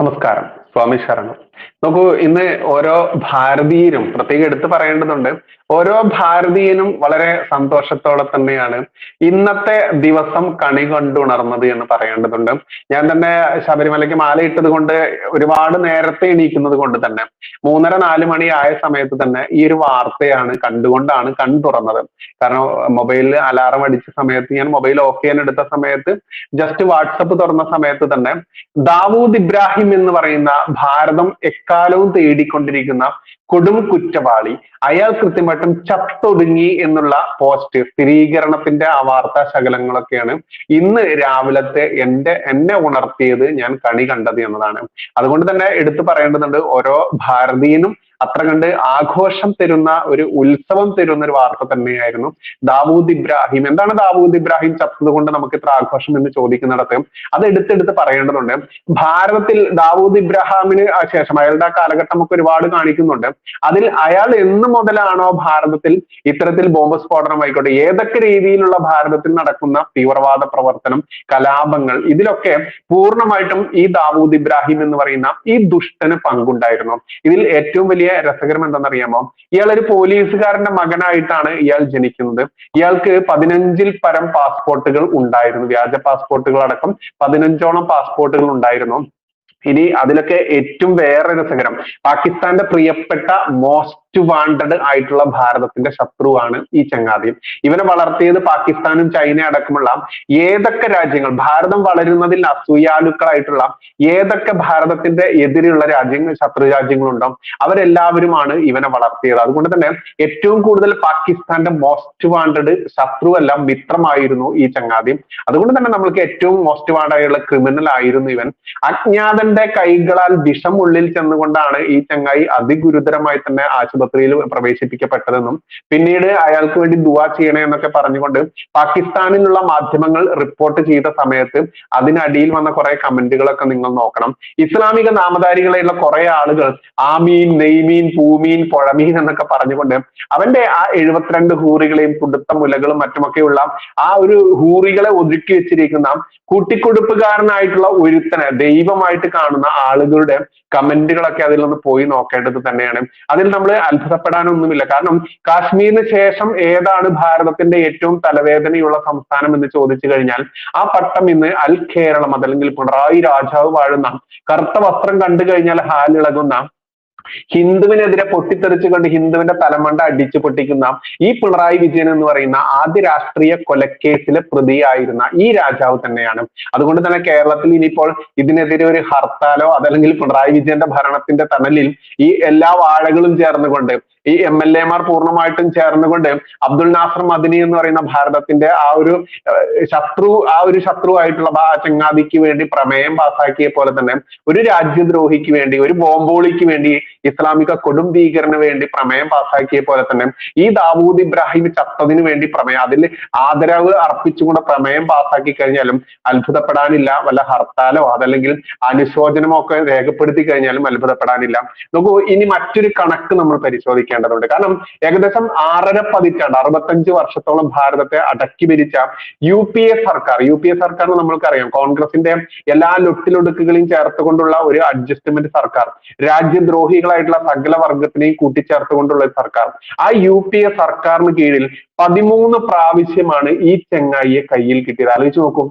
നമസ്കാരം. സ്വാമി ശരണം. നോക്കൂ ഇന്ന് ഓരോ ഭാരതീയരും പ്രത്യേകം എടുത്തു പറയേണ്ടതുണ്ട് ഓരോ ഭാരതീയനും വളരെ സന്തോഷത്തോടെ തന്നെയാണ് ഇന്നത്തെ ദിവസം കണി കണ്ടുണർന്നത് എന്ന് പറയേണ്ടതുണ്ട്. ഞാൻ തന്നെ ശബരിമലയ്ക്ക് മാലയിട്ടത് കൊണ്ട് ഒരുപാട് നേരത്തെ എണീക്കുന്നത് കൊണ്ട് തന്നെ മൂന്നര നാല് മണി ആയ സമയത്ത് തന്നെ ഈ ഒരു വാർത്തയാണ് കണ്ടുകൊണ്ടാണ് കൺ തുറന്നത്. കാരണം മൊബൈലിൽ അലാറം അടിച്ച സമയത്ത് ഞാൻ മൊബൈൽ ഓഫ് ചെയ്യാൻ എടുത്ത സമയത്ത് ജസ്റ്റ് വാട്സപ്പ് തുറന്ന സമയത്ത് തന്നെ ദാവൂദ് ഇബ്രാഹിം എന്ന് പറയുന്ന ഭാരതം എക്കാലവും തേടിക്കൊണ്ടിരിക്കുന്ന കൊടും കുറ്റവാളി. അയാൾ കൃത്യമായിട്ടും ചത്തൊടുങ്ങി എന്നുള്ള പോസ്റ്റ് സ്ഥിരീകരണത്തിന്റെ ആ വാർത്താ ശകലങ്ങളൊക്കെയാണ് ഇന്ന് രാവിലത്തെ എന്റെ എന്നെ ഉണർത്തിയത് ഞാൻ കണി കണ്ടത് എന്നതാണ്. അതുകൊണ്ട് തന്നെ എടുത്തു പറയേണ്ടതുണ്ട് ഓരോ ഭാരതീയനും അത്ര കണ്ട് ആഘോഷം തരുന്ന ഒരു ഉത്സവം തരുന്ന ഒരു വാർത്ത തന്നെയായിരുന്നു ദാവൂദ് ഇബ്രാഹിം. എന്താണ് ദാവൂദ് ഇബ്രാഹിം ചത്തത് കൊണ്ട് നമുക്ക് ഇത്ര ആഘോഷം എന്ന് ചോദിക്കുന്നിടത്ത്? അത് എടുത്തെടുത്ത് പറയേണ്ടതുണ്ട്. ഭാരതത്തിൽ ദാവൂദ് ഇബ്രാഹിമിന് ശേഷം അയാളുടെ ആ കാലഘട്ടം ഒക്കെ ഒരുപാട് കാണിക്കുന്നുണ്ട്. അതിൽ അയാൾ എന്ന് മുതലാണോ ഭാരതത്തിൽ ഇത്തരത്തിൽ ബോംബ് സ്ഫോടനം ആയിക്കോട്ടെ ഏതൊക്കെ രീതിയിലുള്ള ഭാരതത്തിൽ നടക്കുന്ന തീവ്രവാദ പ്രവർത്തനം കലാപങ്ങൾ ഇതിലൊക്കെ പൂർണമായിട്ടും ഈ ദാവൂദ് ഇബ്രാഹിം എന്ന് പറയുന്ന ഈ ദുഷ്ടന് പങ്കുണ്ടായിരുന്നു. ഇതിൽ ഏറ്റവും വലിയ രസകരം എന്താണെന്നറിയാമോ? ഇയാൾ ഒരു പോലീസുകാരന്റെ മകനായിട്ടാണ് ഇയാൾ ജനിക്കുന്നത്. ഇയാൾക്ക് പതിനഞ്ചിൽ പരം പാസ്പോർട്ടുകൾ ഉണ്ടായിരുന്നു. വ്യാജ പാസ്പോർട്ടുകൾ അടക്കം പതിനഞ്ചോളം പാസ്പോർട്ടുകൾ ഉണ്ടായിരുന്നു. ഇനി അതിലൊക്കെ ഏറ്റവും വേറെ രസകരം പാകിസ്ഥാന്റെ പ്രിയപ്പെട്ട മോസ്റ്റ് വാണ്ടഡ് ആയിട്ടുള്ള ഭാരതത്തിന്റെ ശത്രുവാണ് ഈ ചങ്ങാതി ഇവനെ വളർത്തിയത് പാകിസ്ഥാനും ചൈന അടക്കമുള്ള ഏതൊക്കെ രാജ്യങ്ങൾ ഭാരതം വളരുന്നതിൽ അസൂയാലുക്കളായിട്ടുള്ള ഏതൊക്കെ ഭാരതത്തിന്റെ എതിരെയുള്ള രാജ്യങ്ങൾ ശത്രു രാജ്യങ്ങളുണ്ടോ അവരെല്ലാവരുമാണ് ഇവനെ വളർത്തിയത്. അതുകൊണ്ട് തന്നെ ഏറ്റവും കൂടുതൽ പാകിസ്ഥാന്റെ മോസ്റ്റ് വാണ്ടഡ് ശത്രുവല്ല മിത്രമായിരുന്നു ഈ ചങ്ങാതി അതുകൊണ്ട് തന്നെ നമ്മൾക്ക് ഏറ്റവും മോസ്റ്റ് വാണ്ടഡ് ആയിട്ടുള്ള ക്രിമിനൽ ആയിരുന്നു ഇവൻ. അജ്ഞാതന്റെ കൈകളാൽ വിഷം ഉള്ളിൽ ചെന്നുകൊണ്ടാണ് ഈ ചങ്ങായി അതിഗുരുതരമായി തന്നെ ആശുപത്രിയിൽ പ്രവേശിപ്പിക്കപ്പെട്ടതെന്നും പിന്നീട് അയാൾക്ക് വേണ്ടി ദുവാ ചെയ്യണേ എന്നൊക്കെ പറഞ്ഞുകൊണ്ട് പാകിസ്ഥാനിലുള്ള മാധ്യമങ്ങൾ റിപ്പോർട്ട് ചെയ്ത സമയത്ത് അതിനടിയിൽ വന്ന കുറെ കമന്റുകളൊക്കെ നിങ്ങൾ നോക്കണം. ഇസ്ലാമിക നാമധാരികളെയുള്ള കുറെ ആളുകൾ ആമീൻ നെയ്മീൻ പൂമീൻ പുഴമീൻ എന്നൊക്കെ പറഞ്ഞുകൊണ്ട് അവന്റെ ആ എഴുപത്തിരണ്ട് ഹൂറികളെയും കുടുത്ത മുലകളും മറ്റുമൊക്കെയുള്ള ആ ഒരു ഹൂറികളെ ഒതുക്കി വെച്ചിരിക്കുന്ന കൂട്ടിക്കൊടുപ്പുകാരനായിട്ടുള്ള ഒരുത്തനെ ദൈവമായിട്ട് കാണുന്ന ആളുകളുടെ കമന്റുകളൊക്കെ അതിൽ നിന്ന് പോയി നോക്കേണ്ടത് തന്നെയാണ്. അതിൽ നമ്മൾ അത്ഭുതപ്പെടാനൊന്നുമില്ല. കാരണം കാശ്മീരിന് ശേഷം ഏതാണ് ഭാരതത്തിന്റെ ഏറ്റവും തലവേദനയുള്ള സംസ്ഥാനം എന്ന് ചോദിച്ചു കഴിഞ്ഞാൽ ആ പട്ടം ഇന്ന് അൽ കേരളം അതല്ലെങ്കിൽ പിണറായി രാജാവ് വാഴുന്ന കറുത്ത വസ്ത്രം കണ്ടു കഴിഞ്ഞാൽ ഹാലിളകുന്ന ഹിന്ദുവിനെതിരെ പൊട്ടിത്തെറിച്ചുകൊണ്ട് ഹിന്ദുവിന്റെ തലമണ്ട അടിച്ചു പൊട്ടിക്കുന്ന ഈ പിണറായി വിജയൻ എന്ന് പറയുന്ന ആദ്യ രാഷ്ട്രീയ കൊലക്കേസിലെ പ്രതിയായിരുന്ന ഈ രാജാവ് തന്നെയാണ്. അതുകൊണ്ട് തന്നെ കേരളത്തിൽ ഇനിയിപ്പോൾ ഇതിനെതിരെ ഒരു ഹർത്താലോ അതല്ലെങ്കിൽ പിണറായി വിജയന്റെ ഭരണത്തിന്റെ തണലിൽ ഈ എല്ലാ വാഴകളും ചേർന്നുകൊണ്ട് ഈ എം എൽ എമാർ പൂർണമായിട്ടും ചേർന്നുകൊണ്ട് അബ്ദുൽ നാസർ മദിനി എന്ന് പറയുന്ന ഭാരതത്തിന്റെ ആ ഒരു ശത്രു ആ ഒരു ശത്രു ആയിട്ടുള്ള ആ ചങ്ങാതിക്ക് വേണ്ടി പ്രമേയം പാസാക്കിയ പോലെ തന്നെ ഒരു രാജ്യദ്രോഹിക്ക് വേണ്ടി ഒരു ബോംബോളിക്ക് വേണ്ടി ഇസ്ലാമിക കൊടുംഭീകരന് വേണ്ടി പ്രമേയം പാസാക്കിയ പോലെ തന്നെ ഈ ദാവൂദ് ഇബ്രാഹിം ചത്തതിന് വേണ്ടി പ്രമേയം അതിൽ ആദരവ് അർപ്പിച്ചുകൊണ്ട് പ്രമേയം പാസാക്കി കഴിഞ്ഞാലും അത്ഭുതപ്പെടാനില്ല വല്ല ഹർത്താലോ അതല്ലെങ്കിൽ അനുശോചനമോ ഒക്കെ രേഖപ്പെടുത്തി കഴിഞ്ഞാലും അത്ഭുതപ്പെടാനില്ല. നോക്കൂ ഇനി മറ്റൊരു കണക്ക് നമ്മൾ പരിശോധിക്കേണ്ടതുണ്ട്. കാരണം ഏകദേശം ആറര പതിറ്റാണ്ട് അറുപത്തഞ്ച് വർഷത്തോളം ഭാരതത്തെ അടക്കി ഭരിച്ച യു പി എ സർക്കാർ യു പി എ സർക്കാർ നമ്മൾക്കറിയാം. കോൺഗ്രസിന്റെ എല്ലാ ലൊട്ടിലൊടുക്കുകളെയും ചേർത്തുകൊണ്ടുള്ള ഒരു അഡ്ജസ്റ്റ്മെന്റ് സർക്കാർ രാജ്യദ്രോഹികളായിട്ടുള്ള സകല വർഗത്തിനെയും കൂട്ടിച്ചേർത്തുകൊണ്ടുള്ള ഒരു സർക്കാർ. ആ യു പി എ സർക്കാരിന് കീഴിൽ പതിമൂന്ന് പ്രാവശ്യമാണ് ഈ ചെങ്ങായിയെ കയ്യിൽ കിട്ടിയത്. ആലോചിച്ച് നോക്കൂ.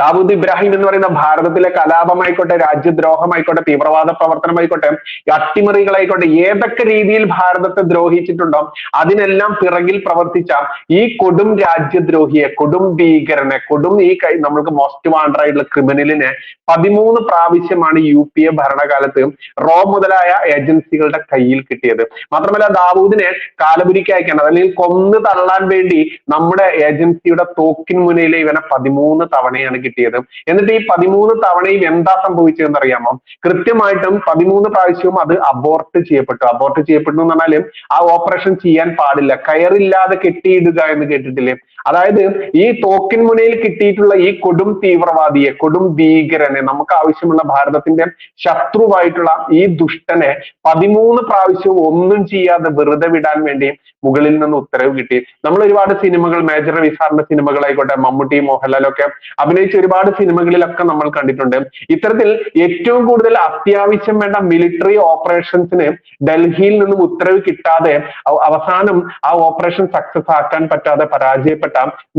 ദാവൂദ് ഇബ്രാഹിം എന്ന് പറയുന്ന ഭാരതത്തിലെ കലാപമായിക്കോട്ടെ രാജ്യദ്രോഹമായിക്കോട്ടെ തീവ്രവാദ പ്രവർത്തനമായിക്കോട്ടെ അട്ടിമറികളായിക്കോട്ടെ ഏതൊക്കെ രീതിയിൽ ഭാരതത്തെ ദ്രോഹിച്ചിട്ടുണ്ടോ അതിനെല്ലാം പിറകിൽ പ്രവർത്തിച്ച ഈ കൊടും രാജ്യദ്രോഹിയെ കൊടും ഭീകരനെ കൊടും ഈ കൈ നമ്മൾക്ക് മോസ്റ്റ് വാണ്ടർ ആയിട്ടുള്ള ക്രിമിനലിനെ പതിമൂന്ന് പ്രാവശ്യമാണ് യു പി എ ഭരണകാലത്ത് റോ മുതലായ ഏജൻസികളുടെ കയ്യിൽ കിട്ടിയത്. മാത്രമല്ല ദാവൂദിനെ കാലപുരിക്ക് അയക്കാൻ അല്ലെങ്കിൽ കൊന്നു തള്ളാൻ വേണ്ടി നമ്മുടെ ഏജൻസിയുടെ തോക്കിൻ മുനയിലെ ഇവനെ പതിമൂന്ന് തവണയാണ് കിട്ടിയത്. എന്നിട്ട് ഈ പതിമൂന്ന് തവണയും എന്താ സംഭവിച്ചതെന്ന് അറിയാമോ കൃത്യമായിട്ടും പതിമൂന്ന് പ്രാവശ്യവും അത് അബോർട്ട് ചെയ്യപ്പെട്ടു. അബോർട്ട് ചെയ്യപ്പെട്ടു എന്ന് പറഞ്ഞാൽ ആ ഓപ്പറേഷൻ ചെയ്യാൻ പാടില്ല. കയറില്ലാതെ കെട്ടിയിടുക എന്ന് കേട്ടിട്ടില്ലേ? അതായത് ഈ തോക്കിൻ മുനയിൽ കിട്ടിയിട്ടുള്ള ഈ കൊടും തീവ്രവാദിയെ കൊടും ഭീകരനെ നമുക്ക് ആവശ്യമുള്ള ഭാരതത്തിന്റെ ശത്രുവായിട്ടുള്ള ഈ ദുഷ്ടനെ പതിമൂന്ന് പ്രാവശ്യവും ഒന്നും ചെയ്യാതെ വെറുതെ വിടാൻ വേണ്ടി മുകളിൽ നിന്ന് ഉത്തരവ് കിട്ടി. നമ്മൾ ഒരുപാട് സിനിമകൾ മേജർ റവി സാറിന്റെ സിനിമകളായിക്കോട്ടെ മമ്മൂട്ടി മോഹൻലാലൊക്കെ അഭിനയിച്ച ഒരുപാട് സിനിമകളിലൊക്കെ നമ്മൾ കണ്ടിട്ടുണ്ട്. ഇത്തരത്തിൽ ഏറ്റവും കൂടുതൽ അത്യാവശ്യം വേണ്ട മിലിറ്ററി ഓപ്പറേഷൻസിന് ഡൽഹിയിൽ നിന്നും ഉത്തരവ് കിട്ടാതെ അവസാനം ആ ഓപ്പറേഷൻ സക്സസ് ആക്കാൻ പറ്റാതെ പരാജയപ്പെട്ട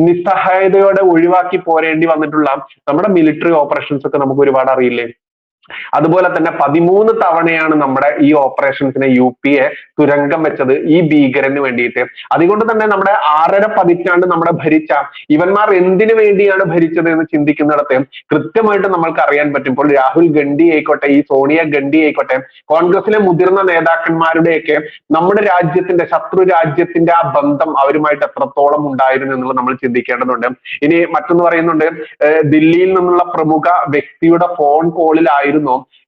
നിസ്സഹായതയോടെ ഒഴിവാക്കി പോരേണ്ടി വന്നിട്ടുള്ള നമ്മുടെ മിലിറ്ററി ഓപ്പറേഷൻസ് ഒക്കെ നമുക്ക് ഒരുപാട് അറിയില്ലേ? അതുപോലെ തന്നെ പതിമൂന്ന് തവണയാണ് നമ്മുടെ ഈ ഓപ്പറേഷൻസിനെ യു പി എ തുരങ്കം വെച്ചത് ഈ ഭീകരന് വേണ്ടിയിട്ട്. അതുകൊണ്ട് തന്നെ നമ്മുടെ ആറര പതിറ്റാണ്ട് നമ്മുടെ ഭരിച്ച ഇവന്മാർ എന്തിനു വേണ്ടിയാണ് ഭരിച്ചത് എന്ന് ചിന്തിക്കുന്നിടത്ത് കൃത്യമായിട്ട് നമ്മൾക്ക് അറിയാൻ പറ്റും. ഇപ്പോൾ രാഹുൽ ഗണ്ഡി ആയിക്കോട്ടെ ഈ സോണിയ ഗണ്ഡി ആയിക്കോട്ടെ കോൺഗ്രസിലെ മുതിർന്ന നേതാക്കന്മാരുടെയൊക്കെ നമ്മുടെ രാജ്യത്തിന്റെ ശത്രു രാജ്യത്തിന്റെ ആ ബന്ധം അവരുമായിട്ട് എത്രത്തോളം ഉണ്ടായിരുന്നു എന്നുള്ളത് നമ്മൾ ചിന്തിക്കേണ്ടതുണ്ട്. ഇനി മറ്റൊന്ന് പറയുന്നുണ്ട് ദില്ലിയിൽ നിന്നുള്ള പ്രമുഖ വ്യക്തിയുടെ ഫോൺ കോളിലായിരുന്നു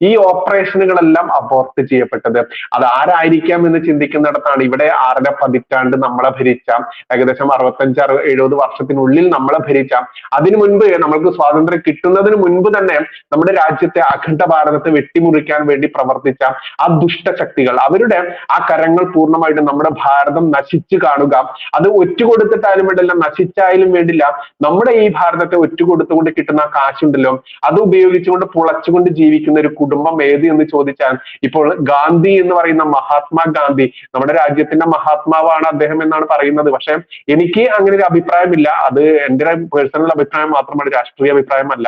ഈ ഓപ്പറേഷനുകളെല്ലാം അബോർട്ട് ചെയ്യപ്പെട്ടത്. അത് ആരായിരിക്കാം എന്ന് ചിന്തിക്കുന്നിടത്താണ്. ഇവിടെ ആറര പതിറ്റാണ്ട് നമ്മളെ ഭരിച്ച ഏകദേശം അറുപത്തഞ്ച് അറു എഴുപത് വർഷത്തിനുള്ളിൽ നമ്മളെ ഭരിച്ച അതിനു മുൻപ് നമ്മൾക്ക് സ്വാതന്ത്ര്യം കിട്ടുന്നതിന് മുൻപ് തന്നെ നമ്മുടെ രാജ്യത്തെ അഖണ്ഡ ഭാരതത്തെ വെട്ടിമുറിക്കാൻ വേണ്ടി പ്രവർത്തിച്ച ആ ദുഷ്ടശക്തികൾ അവരുടെ ആ കരങ്ങൾ പൂർണമായിട്ടും നമ്മുടെ ഭാരതം നശിച്ചു കാണുക. അത് ഒറ്റുകൊടുത്തിട്ടാലും വേണ്ടില്ല നശിച്ചായാലും വേണ്ടില്ല. നമ്മുടെ ഈ ഭാരതത്തെ ഒറ്റുകൊടുത്തുകൊണ്ട് കിട്ടുന്ന കാശുണ്ടല്ലോ. അത് ഉപയോഗിച്ചുകൊണ്ട് പൊളച്ചുകൊണ്ട് പുളച്ചുകൊണ്ട് ജീവിക്കുന്ന ഒരു കുടുംബം ഏത് എന്ന് ചോദിച്ചാൽ ഇപ്പോൾ ഗാന്ധി എന്ന് പറയുന്ന മഹാത്മാ ഗാന്ധി നമ്മുടെ രാജ്യത്തിന്റെ മഹാത്മാവാണ് അദ്ദേഹം എന്നാണ് പറയുന്നത്. പക്ഷെ എനിക്ക് അങ്ങനെ ഒരു അഭിപ്രായമില്ല. അത് എന്റെ പേഴ്സണൽ അഭിപ്രായം മാത്രമാണ്. രാഷ്ട്രീയ അഭിപ്രായമല്ല.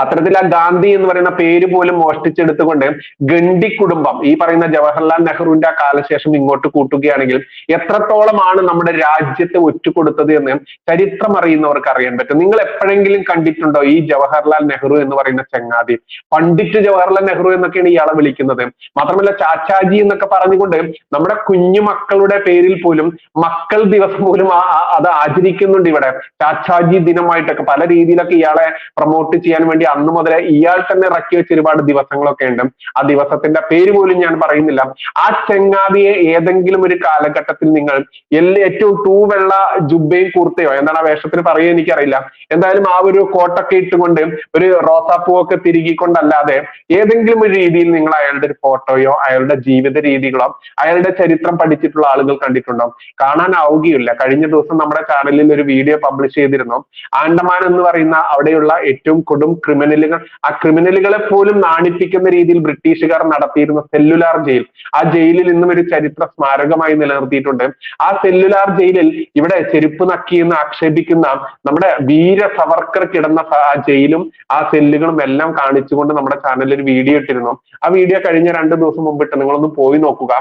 അത്തരത്തിൽ ആ ഗാന്ധി എന്ന് പറയുന്ന പേര് പോലും മോഷ്ടിച്ചെടുത്തുകൊണ്ട് ഗണ്ഡി കുടുംബം ഈ പറയുന്ന ജവഹർലാൽ നെഹ്റുവിന്റെ ആ കാലശേഷം ഇങ്ങോട്ട് കൂട്ടുകയാണെങ്കിൽ എത്രത്തോളമാണ് നമ്മുടെ രാജ്യത്തെ ഒറ്റുകൊടുത്തത് എന്ന് ചരിത്രം അറിയുന്നവർക്ക് അറിയാൻ പറ്റും. നിങ്ങൾ എപ്പോഴെങ്കിലും കണ്ടിട്ടുണ്ടോ ഈ ജവഹർലാൽ നെഹ്റു എന്ന് പറയുന്ന ചങ്ങാതി? പണ്ഡിറ്റ് ജവഹർലാൽ നെഹ്റു എന്നൊക്കെയാണ് ഇയാളെ വിളിക്കുന്നത്. മാത്രമല്ല ചാച്ചാജി എന്നൊക്കെ പറഞ്ഞുകൊണ്ട് നമ്മുടെ കുഞ്ഞു മക്കളുടെ പേരിൽ പോലും മക്കൾ ദിവസം പോലും അത് ആചരിക്കുന്നുണ്ട് ഇവിടെ. ചാച്ചാജി ദിനമായിട്ടൊക്കെ പല രീതിയിലൊക്കെ ഇയാളെ പ്രൊമോട്ട് ചെയ്യാൻ ചെയ്യാൻ വേണ്ടി അന്ന് മുതൽ ഇയാൾ തന്നെ ഇറക്കി വെച്ച ഒരുപാട് ദിവസങ്ങളൊക്കെ ഉണ്ട്. ആ ദിവസത്തിന്റെ പേര് പോലും ഞാൻ പറയുന്നില്ല. ആ ചെങ്ങാതിയെ ഏതെങ്കിലും ഒരു കാലഘട്ടത്തിൽ നിങ്ങൾ എല്ലാ ഏറ്റവും തൂവെള്ള ജുബയും കുർത്തയോ എന്താണ് ആ വേഷത്തിന് പറയുക എനിക്കറിയില്ല. എന്തായാലും ആ ഒരു കോട്ടൊക്കെ ഇട്ടുകൊണ്ട് ഒരു റോസാപ്പൂവൊക്കെ തിരികിക്കൊണ്ടല്ലാതെ ഏതെങ്കിലും ഒരു രീതിയിൽ നിങ്ങൾ അയാളുടെ ഒരു ഫോട്ടോയോ അയാളുടെ ജീവിത രീതികളോ അയാളുടെ ചരിത്രം പഠിച്ചിട്ടുള്ള ആളുകൾ കണ്ടിട്ടുണ്ടോ? കാണാനാവുകയില്ല. കഴിഞ്ഞ ദിവസം നമ്മുടെ ചാനലിൽ ഒരു വീഡിയോ പബ്ലിഷ് ചെയ്തിരുന്നു. ആൻഡമാൻ എന്ന് പറയുന്ന അവിടെയുള്ള ഏറ്റവും കൊടും കൊടും ക്രിമിനലുകൾ ആ ക്രിമിനലുകളെ പോലും നാണിപ്പിക്കുന്ന രീതിയിൽ ബ്രിട്ടീഷുകാർ നടത്തിയിരുന്ന സെല്ലുലാർ ജയിൽ ആ ജയിലിൽ ഇന്നും ഒരു ചരിത്ര സ്മാരകമായി നിലനിർത്തിയിട്ടുണ്ട്. ആ സെല്ലുലാർ ജയിലിൽ ഇവിടെ ചെരുപ്പ് നക്കിയെന്ന് ആക്ഷേപിക്കുന്ന നമ്മുടെ വീര സവർക്കർ കിടന്ന ആ ജയിലും ആ സെല്ലുകളും എല്ലാം കാണിച്ചുകൊണ്ട് നമ്മുടെ ചാനലിൽ ഒരു വീഡിയോ ഇട്ടിരുന്നു. ആ വീഡിയോ കഴിഞ്ഞ രണ്ട് ദിവസം മുമ്പിട്ട് നിങ്ങളൊന്ന് പോയി നോക്കുക.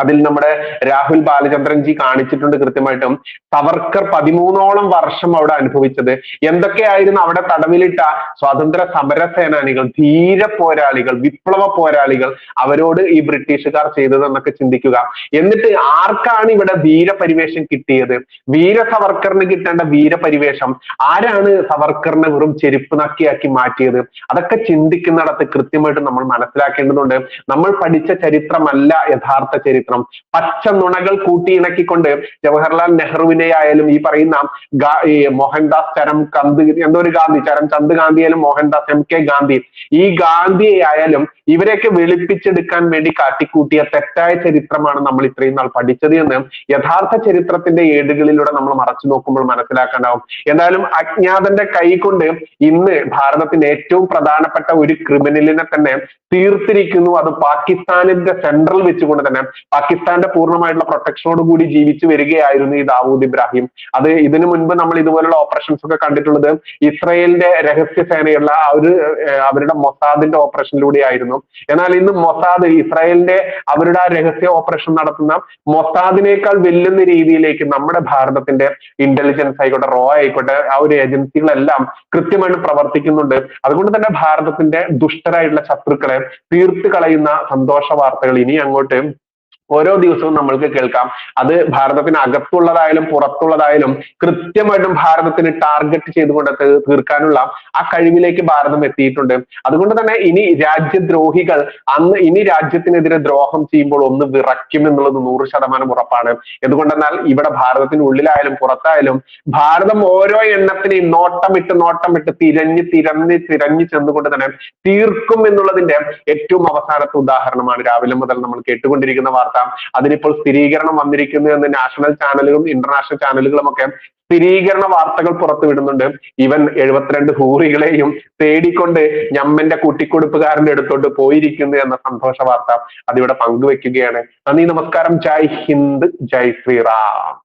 അതിൽ നമ്മുടെ രാഹുൽ ബാലചന്ദ്രൻ ജി കാണിച്ചിട്ടുണ്ട് കൃത്യമായിട്ടും. സവർക്കർ പതിമൂന്നോളം വർഷം അവിടെ അനുഭവിച്ചത്. എന്തൊക്കെയായിരുന്നു അവിടെ തടവിലിട്ട സ്വാതന്ത്ര്യ സമര സേനാനികൾ ധീര പോരാളികൾ വിപ്ലവ പോരാളികൾ അവരോട് ഈ ബ്രിട്ടീഷുകാർ ചെയ്തതെന്നൊക്കെ ചിന്തിക്കുക. എന്നിട്ട് ആർക്കാണ് ഇവിടെ വീരപരിവേഷം കിട്ടിയത്? വീര സവർക്കറിന് കിട്ടേണ്ട വീരപരിവേഷം ആരാണ് സവർക്കറിനെ വെറും ചെരുപ്പ് നക്കിയാക്കി മാറ്റിയത്? അതൊക്കെ ചിന്തിക്കുന്നിടത്ത് കൃത്യമായിട്ട് നമ്മൾ മനസ്സിലാക്കേണ്ടതുണ്ട്. നമ്മൾ പഠിച്ച ചരിത്രമല്ല യഥാർത്ഥ ചരിത്രം. ചരിത്രം. പച്ച നുണകൾ കൂട്ടിയിണക്കിക്കൊണ്ട് ജവഹർലാൽ നെഹ്റുവിനെ ആയാലും ഈ പറയുന്ന മോഹൻദാസ് ചരം കന്ത് എന്തോ ഒരു ഗാന്ധി? ചരം ചന്ദ് ഗാന്ധി ആയാലും മോഹൻദാസ് എം കെ ഗാന്ധി. ഈ ഗാന്ധിയെ ആയാലും ഇവരെയൊക്കെ വെളുപ്പിച്ചെടുക്കാൻ വേണ്ടി കാട്ടിക്കൂട്ടിയ തെറ്റായ ചരിത്രമാണ് നമ്മൾ ഇത്രയും നാൾ പഠിച്ചത് എന്ന് യഥാർത്ഥ ചരിത്രത്തിന്റെ ഏടുകളിലൂടെ നമ്മൾ മറച്ചു നോക്കുമ്പോൾ മനസ്സിലാക്കാനാവും. എന്തായാലും അജ്ഞാതന്റെ കൈ കൊണ്ട് ഇന്ന് ഭാരതത്തിന്റെ ഏറ്റവും പ്രധാനപ്പെട്ട ഒരു ക്രിമിനലിനെ തന്നെ തീർത്തിരിക്കുന്നു. അത് പാകിസ്ഥാനിന്റെ സെൻട്രൽ വെച്ചുകൊണ്ട് തന്നെ പാകിസ്ഥാന്റെ പൂർണമായിട്ടുള്ള പ്രൊട്ടക്ഷനോട് കൂടി ജീവിച്ചു വരികയായിരുന്നു ഈ ദാവൂദ് ഇബ്രാഹിം. അത് ഇതിനു മുൻപ് നമ്മൾ ഇതുപോലുള്ള ഓപ്പറേഷൻസ് ഒക്കെ കണ്ടിട്ടുള്ളത് ഇസ്രയേലിന്റെ രഹസ്യ സേനയുള്ള ആ ഒരു അവരുടെ മൊസാദിന്റെ ഓപ്പറേഷനിലൂടെ ആയിരുന്നു എന്നാൽ ഇന്ന് മൊസാദ് ഇസ്രായേലിന്റെ അവരുടെ ആ രഹസ്യ ഓപ്പറേഷൻ നടത്തുന്ന മൊസാദിനേക്കാൾ വെല്ലുന്ന രീതിയിലേക്ക് നമ്മുടെ ഭാരതത്തിന്റെ ഇന്റലിജൻസ് ആയിക്കോട്ടെ റോ ആയിക്കോട്ടെ ആ ഒരു ഏജൻസികളെല്ലാം കൃത്യമായിട്ട് പ്രവർത്തിക്കുന്നുണ്ട്. അതുകൊണ്ട് തന്നെ ഭാരതത്തിന്റെ ദുഷ്ടരായിട്ടുള്ള ശത്രുക്കളെ തീർത്തു കളയുന്ന സന്തോഷ വാർത്തകൾ ഇനി അങ്ങോട്ട് ഓരോ ദിവസവും നമ്മൾക്ക് കേൾക്കാം. അത് ഭാരതത്തിന് അകത്തുള്ളതായാലും പുറത്തുള്ളതായാലും കൃത്യമായിട്ടും ഭാരതത്തിന് ടാർഗറ്റ് ചെയ്തുകൊണ്ട് തീർക്കാനുള്ള ആ കഴിവിലേക്ക് ഭാരതം എത്തിയിട്ടുണ്ട്. അതുകൊണ്ട് തന്നെ ഇനി രാജ്യദ്രോഹികൾ അന്ന് ഇനി രാജ്യത്തിനെതിരെ ദ്രോഹം ചെയ്യുമ്പോൾ ഒന്ന് വിറയ്ക്കും എന്നുള്ളത് നൂറ് ശതമാനം ഉറപ്പാണ്. എന്തുകൊണ്ടെന്നാൽ ഇവിടെ ഭാരതത്തിന് ഉള്ളിലായാലും പുറത്തായാലും ഭാരതം ഓരോ എണ്ണത്തിനെയും നോട്ടമിട്ട് നോട്ടമിട്ട് തിരഞ്ഞ് തിരഞ്ഞ് തിരഞ്ഞ് ചെന്നുകൊണ്ട് തന്നെ തീർക്കും എന്നുള്ളതിന്റെ ഏറ്റവും അവസാനത്തെ ഉദാഹരണമാണ് രാവിലെ മുതൽ നമ്മൾ കേട്ടുകൊണ്ടിരിക്കുന്ന വാർത്ത. അതിനിപ്പോൾ സ്ഥിരീകരണം വന്നിരിക്കുന്നു എന്ന് നാഷണൽ ചാനലുകളും ഇന്റർനാഷണൽ ചാനലുകളും ഒക്കെ സ്ഥിരീകരണ വാർത്തകൾ പുറത്തുവിടുന്നുണ്ട്. ഇവൻ എഴുപത്തിരണ്ട് ഹൂറികളെയും തേടിക്കൊണ്ട് ഞമ്മന്റെ കൂട്ടിക്കൊടുപ്പുകാരന്റെ അടുത്തോട്ട് പോയിരിക്കുന്നു എന്ന സന്തോഷ വാർത്ത അതിവിടെ പങ്കുവെക്കുകയാണ്. നന്ദി നമസ്കാരം. ജയ് ഹിന്ദ് ജയ് ശ്രീറാം.